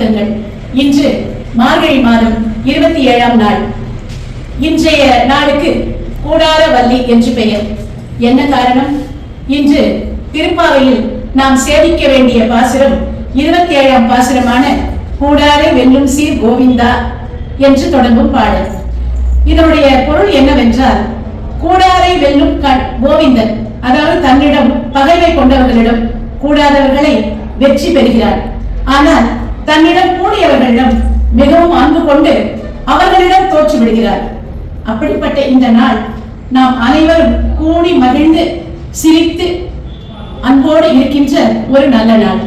வணக்கங்கள். இன்று மார்கழி மாதம் இருபத்தி ஏழாம் நாள். இன்றைய நாளுக்கு கூடார வள்ளி என்று பெயர். என்ன காரணம்? இன்று திருப்பாவையில் நாம் சேவிக்க வேண்டிய பாசுரம் இருபத்தி ஏழாம் பாசுரமான கூடாரை வெல்லும் சீர் கோவிந்தா என்று தொடங்கும் பாடல். இதனுடைய பொருள் என்னவென்றால் கூடாரை வெல்லும் கோவிந்தன் அதாவது தன்னிடம் பகைமை கொண்டவர்களிடம் கூடாதவர்களை வெற்றி பெறுகிறார். ஆனால் தன்னிடம் கூடியவர்களிடம் மிகவும் அன்பு கொண்டு அவர்களிடம் தோற்று விடுகிறார் அப்படிப்பட்ட இந்த நாள் நாம் அனைவரும் கூடி மகிழ்ந்து சிரித்து அன்போடு இருக்கின்ற ஒரு நல்ல நாள்.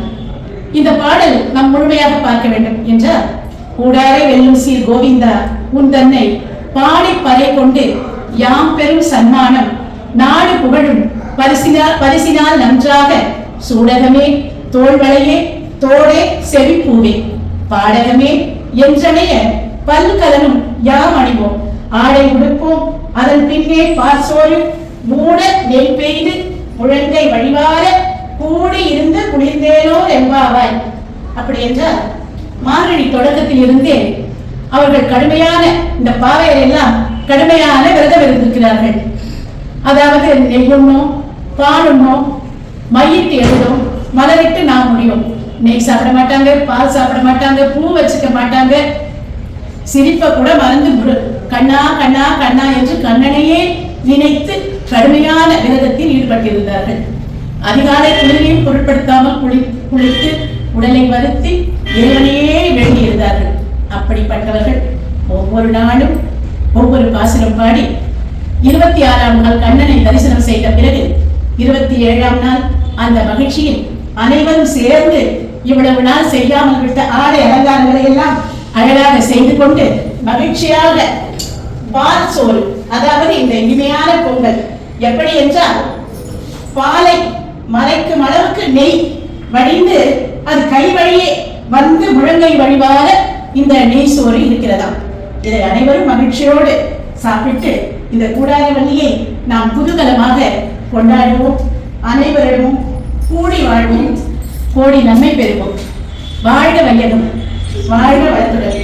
இந்த பாடல் நாம் முழுமையாக பார்க்க வேண்டும் என்றால் கூடாரே வெல்லும் சீர் கோவிந்தா உன் தன்னை பாடி பறை கொண்டு யாம் பெரும் சன்மானம் நாடு புகழும் பரிசினால் பரிசினால் நன்றாக சூடகமே தோல்வளையே தோடே செவிப்பூவே. பாடகமே என்றனைய பல்கலனும் யாம் அணிவோம். ஆடை உடுப்போம் அதன் பின்னே பாசோறு மூட நெல் பெய்து முழங்கை வழிவார கூடி இருந்து குளிர்ந்தேனோ என்பாவாய். அப்படி என்றால் மார்கழி தொடக்கத்தில் இருந்தே அவர்கள் கடுமையான இந்த பாவையர் எல்லாம் கடுமையான விரதம் இருந்திருக்கிறார்கள். அதாவது நெய்யுண்ணோம் பாலுண்ணோம் மையிட்டு எழுதும் மலரிட்டு நாம் முடியும். நெய் சாப்பிட மாட்டாங்க பால் சாப்பிட மாட்டாங்க பூ வச்சுக்க மாட்டாங்க. சிரிப்பை கூட மறந்து கண்ணா கண்ணா கண்ணா என்று கண்ணனையே நினைத்து கடுமையான விரதத்தில் ஈடுபட்டிருந்தார்கள். அதிகாலை குளிரையும் பொருட்படுத்தாமல் குளி குளித்து உடலை வருத்தி இறைவனையே வேண்டியிருந்தார்கள். அப்படிப்பட்டவர்கள் ஒவ்வொரு நாளும் ஒவ்வொரு பாசனம் பாடி இருபத்தி ஆறாம் நாள் கண்ணனை தரிசனம் செய்த பிறகு இருபத்தி ஏழாம் நாள் அந்த மகிழ்ச்சியில் அனைவரும் சேர்ந்து இவ்வளவு நாள் செய்யாமல் விட்ட ஆடை அலங்காரங்களை எல்லாம் அழகாக செய்து கொண்டு மகிழ்ச்சியாக பால் சோறு அதாவது இந்த இனிமையான பொங்கல் எப்படி என்றால் பாலை மறைக்கும் அளவுக்கு நெய் வடிந்து அது கை வழியே வந்து முழங்கை வழிவாக இந்த நெய் சோறு இருக்கிறதாம். இதை அனைவரும் மகிழ்ச்சியோடு சாப்பிட்டு இந்த கூடார வழியை நாம் குதூகலமாக கொண்டாடுவோம். அனைவரிடமும் கூடி வாழ்வோம். கோடி நன்மை பெறுவோம். வாழ்க வையகம். வாழ்க வளத்துடன்.